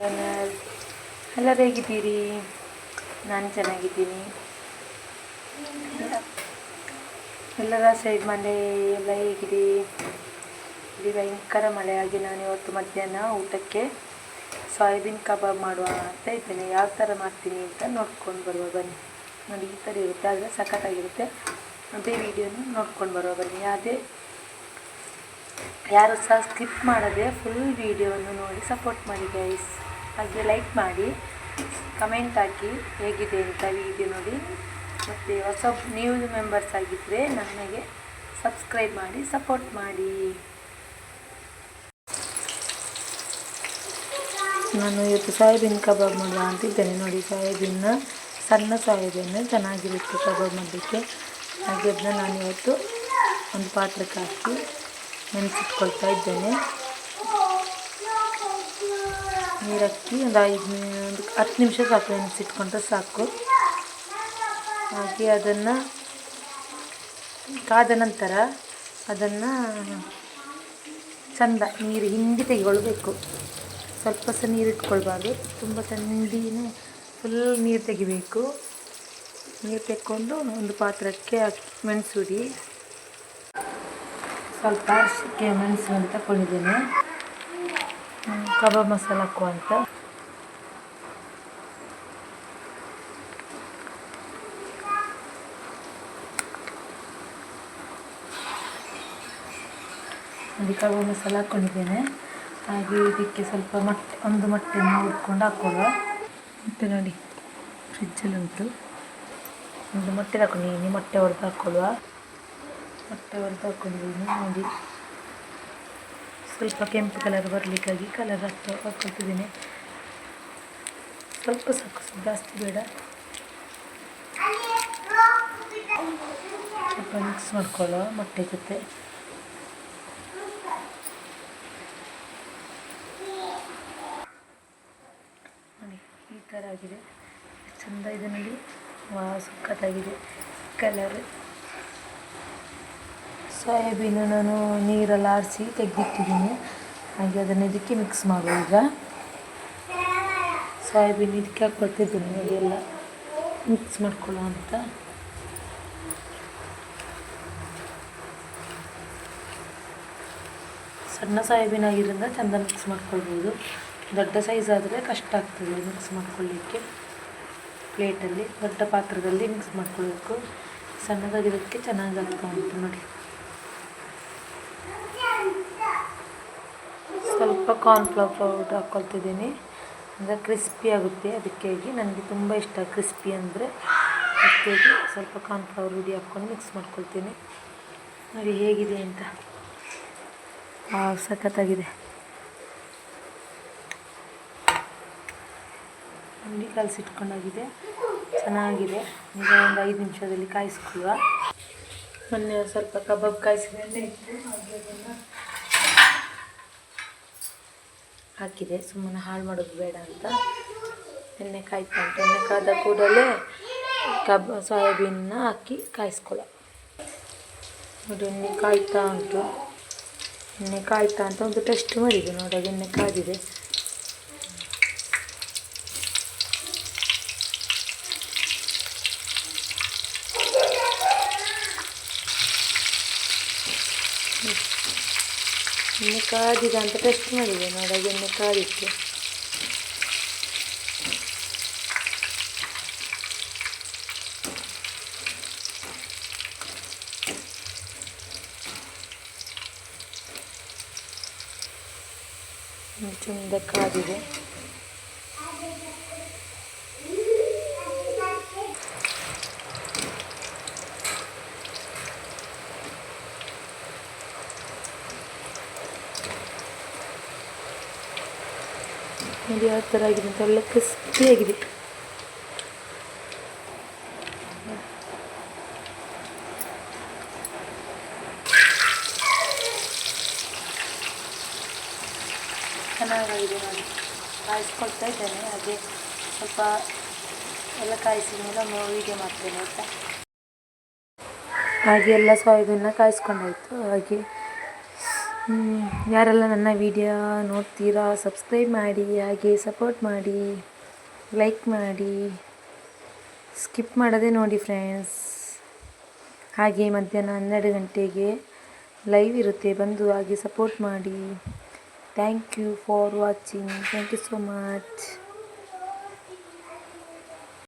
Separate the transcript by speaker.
Speaker 1: ಎಲ್ಲರೂ ಹೇಗಿದ್ದೀರಿ? ನಾನು ಚೆನ್ನಾಗಿದ್ದೀನಿ. ಎಲ್ಲರ ಸೈಡ್ ಮನೆ ಎಲ್ಲ ಹೇಗಿದೆ? ಇಲ್ಲಿ ಭಯಂಕರ ಮಳೆಯಾಗಿ ನಾನು ಇವತ್ತು ಮಧ್ಯಾಹ್ನ ಊಟಕ್ಕೆ ಸೋಯಾಬೀನ್ ಕಬಾಬ್ ಮಾಡುವ ಅಂತ ಇದ್ದೇನೆ. ಯಾವ ಥರ ಮಾಡ್ತೀನಿ ಅಂತ ನೋಡ್ಕೊಂಡು ಬರುವ ಬನ್ನಿ. ನೋಡಿ, ಈ ಥರ ಇರುತ್ತೆ ಆದರೆ ಸಖತ್ತಾಗಿರುತ್ತೆ. ಅದೇ ವಿಡಿಯೋನ ನೋಡ್ಕೊಂಡು ಬರುವ ಬನ್ನಿ. ಅದೇ ಯಾರು ಸಹ ಸ್ಕಿಪ್ ಮಾಡದೆ ಫುಲ್ ವಿಡಿಯೋವನ್ನು ನೋಡಿ ಸಪೋರ್ಟ್ ಮಾಡಿ ಗೈಸ್ ಹಾಗೆ ಲೈಕ್ ಮಾಡಿ ಕಮೆಂಟ್ ಹಾಕಿ ಹೇಗಿದೆ ಅಂತ ವಿಡಿಯೋ ನೋಡಿ. ಮತ್ತು ಹೊಸ ನ್ಯೂ ಮೆಂಬರ್ಸ್ ಆಗಿದ್ದರೆ ನನಗೆ ಸಬ್ಸ್ಕ್ರೈಬ್ ಮಾಡಿ ಸಪೋರ್ಟ್ ಮಾಡಿ. ನಾನು ಇವತ್ತು ಸೋಯಾಬೀನ್ ಕಬಾಬ್ ಮಾಡುವ ಅಂತಿದ್ದೇನೆ. ನೋಡಿ ಸೋಯಾಬೀನ್ನ ಸಣ್ಣ ಸೋಯಾಬೀನ್ ಚೆನ್ನಾಗಿರುತ್ತೆ ಕಬಾಬ್ ಮಾಡಲಿಕ್ಕೆ. ಹಾಗೆ ಅದನ್ನ ನಾನು ಇವತ್ತು ಒಂದು ಪಾತ್ರಕ್ಕೆ ಹಾಕಿ ನೆನೆಸಿಟ್ಕೊಳ್ತಾ ಇದ್ದೇನೆ. ನೀರಕ್ಕಿ ಒಂದು ಐದು ಒಂದು ಹತ್ತು ನಿಮಿಷ ಸಾಕು ನೆನೆಸಿಟ್ಕೊಂಡ್ರೆ ಸಾಕು. ಹಾಗೆ ಅದನ್ನು ಕಾದ ನಂತರ ಅದನ್ನು ಚಂದ ನೀರು ಹಿಂಡಿ ತೆಗಿಕೊಳ್ಬೇಕು ಸ್ವಲ್ಪ ಸಹ ನೀರು ಇಟ್ಕೊಳ್ಬಾರ್ದು. ತುಂಬ ಥಂಡಿನೇ ಫುಲ್ ನೀರು ತೆಗಿಬೇಕು. ನೀರು ತೆಕ್ಕೊಂಡು ಒಂದು ಪಾತ್ರಕ್ಕೆ ಹಾಕಿ ಮೆಣಸುಡಿ ಸ್ವಲ್ಪ ಅರಿಶಿಕೆ ಮೆಣಸು ಅಂತ ತಗೊಂಡಿದ್ದೇನೆ ಕಬಾಬ್ ಮಸಾಲ ಹಾಕುವ ಅಂತ. ಅದಕ್ಕೆ ಕಬಾಬ್ ಮಸಾಲ ಹಾಕ್ಕೊಂಡಿದ್ದೇನೆ ಹಾಗೆ ಇದಕ್ಕೆ ಸ್ವಲ್ಪ ಮೊಟ್ಟೆ ಒಂದು ಮೊಟ್ಟೆನ ಹುಡ್ಕೊಂಡು ಹಾಕುವ ಮತ್ತೆ ನೋಡಿ ಫ್ರಿಜ್ಜಲ್ಲಿ ಉಂಟು. ಒಂದು ಮೊಟ್ಟೆ ತಗೊಂಡಿದ್ದೀನಿ ಮೊಟ್ಟೆ ಹೊಡೆದು ಹಾಕ್ಕೊಳ್ಳುವ ಮೊಟ್ಟೆ ಹೊಡೆದು ಹಾಕ್ಕೊಂಡಿದ್ದೀನಿ ನೋಡಿ. ಸ್ವಲ್ಪ ಕೆಂಪು ಕಲರ್ ಬರಲಿಕ್ಕಾಗಿ ಕಲರ್ ಹಾಕ್ತಾ ಹಾಕ್ಕೊಳ್ತಿದ್ದೀನಿ. ಸ್ವಲ್ಪ ಸಾಕು ಜಾಸ್ತಿ ಬೇಡ. ಸ್ವಲ್ಪ ಮಿಕ್ಸ್ ಮಾಡ್ಕೊಳ್ಳೋ ಮೊಟ್ಟೆ ಜೊತೆ. ನೋಡಿ, ಈ ಥರ ಆಗಿದೆ. ಚೆಂದ ಇದೆ ನೋಡಿ. ವಾ ಸಖತ್ತಾಗಿದೆ. ಕಲರ್ ಸೋಯಾಬೀನು ನಾನು ನೀರಲ್ಲಿ ಆರಿಸಿ ತೆಗೆದಿಟ್ಟಿದ್ದೀನಿ. ಹಾಗೆ ಅದನ್ನು ಇದಕ್ಕೆ ಮಿಕ್ಸ್ ಮಾಡುವ ಈಗ. ಸೋಯಾಬೀನ್ ಇದಕ್ಕೆ ಹಾಕ್ಕೊಳ್ತಿದ್ದೀನಿ ಅದೆಲ್ಲ. ಮಿಕ್ಸ್ ಮಾಡ್ಕೊಳ್ಳೋ ಅಂತ. ಸಣ್ಣ ಸೋಯಾಬೀನ್ ಆಗಿರೋದ್ರಿಂದ ಚೆಂದ ಮಿಕ್ಸ್ ಮಾಡ್ಕೊಳ್ಬೋದು. ದೊಡ್ಡ ಸೈಜ್ ಆದರೆ ಕಷ್ಟ ಆಗ್ತದೆ ಮಿಕ್ಸ್ ಮಾಡ್ಕೊಳ್ಳಿಕ್ಕೆ. ಪ್ಲೇಟಲ್ಲಿ ದೊಡ್ಡ ಪಾತ್ರದಲ್ಲಿ ಮಿಕ್ಸ್ ಮಾಡ್ಕೊಳ್ಬೇಕು. ಸಣ್ಣದಾಗಿರೋದಕ್ಕೆ ಚೆನ್ನಾಗಿ ಆಗ್ತಾ ಉಂಟು ನೋಡಿ. ಸ್ವಲ್ಪ ಕಾರ್ನ್ಫ್ಲವರ್ ಪೌಡ್ರ್ ಹಾಕ್ಕೊಳ್ತಿದ್ದೀನಿ ಅಂದರೆ ಕ್ರಿಸ್ಪಿ ಆಗುತ್ತೆ ಅದಕ್ಕಾಗಿ ನನಗೆ ತುಂಬ ಇಷ್ಟ ಕ್ರಿಸ್ಪಿ ಅಂದರೆ. ಅದಕ್ಕಾಗಿ ಸ್ವಲ್ಪ ಕಾರ್ನ್ಫ್ಲವರ್ ಹುಡಿ ಹಾಕ್ಕೊಂಡು ಮಿಕ್ಸ್ ಮಾಡ್ಕೊಳ್ತೀನಿ. ನೋಡಿ ಹೇಗಿದೆ ಅಂತ. ಸಖತ್ತಾಗಿದೆ. ಕಲಸಿ ಕಲಸಿಟ್ಕೊಂಡಾಗಿದೆ. ಚೆನ್ನಾಗಿದೆ. ಈಗ ಒಂದು ಐದು ನಿಮಿಷದಲ್ಲಿ ಕಾಯಿಸ್ಕೊಳ್ಳುವ. ಮೊನ್ನೆ ಸ್ವಲ್ಪ ಕಬಾಬ್ ಕಾಯಿಸಿದ ಎಣ್ಣೆ ಇತ್ತು ಹಾಗೆ ಅದನ್ನು ಹಾಕಿದೆ. ಸುಮ್ಮನೆ ಹಾಳು ಮಾಡೋದು ಬೇಡ ಅಂತ. ಎಣ್ಣೆ ಕಾಯ್ತಾ ಅಂತ ಎಣ್ಣೆ ಕಾದ ಕೂಡಲೇ ಕಬ್ ಸೋಯಾಬೀನ್ನ ಹಾಕಿ ಕಾಯಿಸ್ಕೊಳ್ಳೋ ನೋಡಿ, ಎಣ್ಣೆ ಕಾಯ್ತಾ ಉಂಟು. ಎಣ್ಣೆ ಕಾಯ್ತಾ ಅಂತ ಒಂದು ಟೆಸ್ಟ್ ಮಾಡಿದೆ. ನೋಡೋದು ಎಣ್ಣೆ ಕಾದಿದೆ ಎಣ್ಣೆ ಕಾದಿದೆ ಅಂತ ಟೆಸ್ಟ್ ಮಾಡಿದೆ ನೋಡಿ ಎಣ್ಣೆ ಕಾದಿತ್ತು. ಚಂದ ಕಾದಿದೆ. ನೋಡಿ ಯಾವ ಥರ ಆಗಿದೆ ಅಂತ. ಒಳ್ಳೆ ಕ್ರಿಸ್ಪಿಯಾಗಿದೆ. ಚೆನ್ನಾಗಾಗಿದೆ ನೋಡಿ. ಕಾಯಿಸ್ಕೊಳ್ತಾ ಇದ್ದೇನೆ, ಹಾಗೆ ಸ್ವಲ್ಪ ಎಲ್ಲ ಕಾಯಿಸಿದ ಮೇಲೆ ಹೀಗೆ ಮಾಡ್ತೇನೆ, ಆಯಿತಾ? ಹಾಗೆ ಎಲ್ಲ ಸೋಯಾಬೀನ್ನ ಕಾಯಿಸ್ಕೊಂಡಾಯಿತು, ಹಾಗೆ ಯಾರೆಲ್ಲ ನನ್ನ ವಿಡಿಯೋ ನೋಡ್ತೀರಾ ಸಬ್ಸ್ಕ್ರೈಬ್ ಮಾಡಿ, ಹಾಗೆ ಸಪೋರ್ಟ್ ಮಾಡಿ ಲೈಕ್ ಮಾಡಿ ಸ್ಕಿಪ್ ಮಾಡೋದೇ ನೋಡಿ ಫ್ರೆಂಡ್ಸ್ ಹಾಗೆ ಮಧ್ಯಾಹ್ನ ಹನ್ನೆರಡು ಗಂಟೆಗೆ ಲೈವ್ ಇರುತ್ತೆ, ಬಂದು ಹಾಗೆ ಸಪೋರ್ಟ್ ಮಾಡಿ. Thank you for watching thank you so much